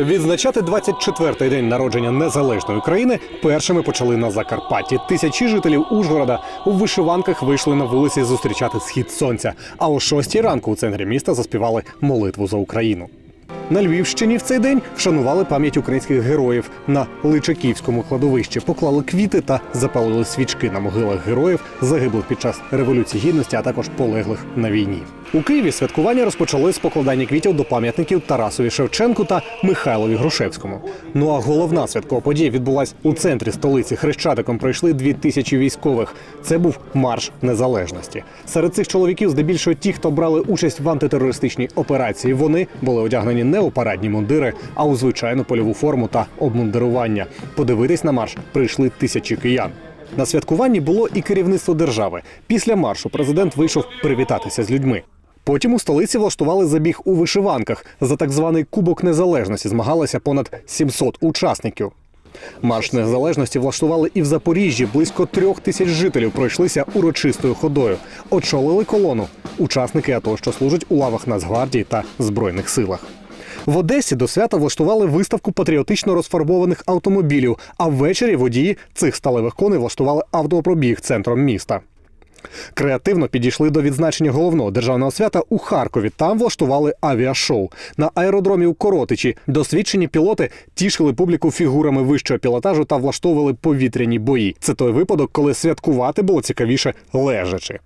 Відзначати 24-й день народження незалежної України першими почали на Закарпатті. Тисячі жителів Ужгорода у вишиванках вийшли на вулиці зустрічати схід сонця. А о 6 ранку у центрі міста заспівали молитву за Україну. На Львівщині в цей день вшанували пам'ять українських героїв на Личаківському кладовищі, поклали квіти та запалили свічки на могилах героїв, загиблих під час революції гідності, а також полеглих на війні. У Києві святкування розпочали з покладання квітів до пам'ятників Тарасові Шевченку та Михайлові Грушевському. Ну а головна святкова подія відбулась у центрі столиці. Хрещатиком пройшли дві тисячі військових. Це був марш незалежності. Серед цих чоловіків, здебільшого ті, хто брали участь в антитерористичній операції. Вони були одягнені не у парадні мундири, а у звичайну польову форму та обмундирування. Подивитись на марш прийшли тисячі киян. На святкуванні було і керівництво держави. Після маршу президент вийшов привітатися з людьми. Потім у столиці влаштували забіг у вишиванках. За так званий Кубок Незалежності змагалося понад 700 учасників. Марш незалежності влаштували і в Запоріжжі. Близько трьох тисяч жителів пройшлися урочистою ходою. Очолили колону учасники АТО, що служать у лавах Нацгвардії та Збройних силах. В Одесі до свята влаштували виставку патріотично розфарбованих автомобілів. А ввечері водії цих сталевих коней влаштували автопробіг центром міста. Креативно підійшли до відзначення головного державного свята у Харкові. Там влаштували авіашоу. На аеродромі у Коротичі досвідчені пілоти тішили публіку фігурами вищого пілотажу та влаштовували повітряні бої. Це той випадок, коли святкувати було цікавіше лежачи.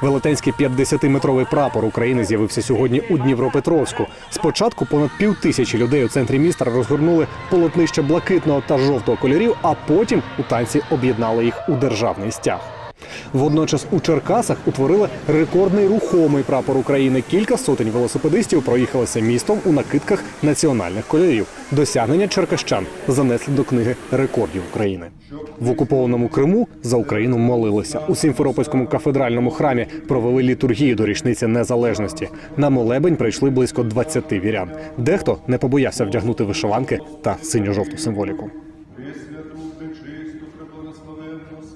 Велетенський 50-метровий прапор України з'явився сьогодні у Дніпропетровську. Спочатку понад пів тисячі людей у центрі міста розгорнули полотнище блакитного та жовтого кольорів, а потім у танці об'єднали їх у державний стяг. Водночас у Черкасах утворили рекордний рухомий прапор України. Кілька сотень велосипедистів проїхалися містом у накидках національних кольорів. Досягнення черкащан занесли до книги рекордів України. В окупованому Криму за Україну молилися. У Сімферопольському кафедральному храмі провели літургію до річниці незалежності. На молебень прийшли близько 20 вірян. Дехто не побоявся вдягнути вишиванки та синьо-жовту символіку.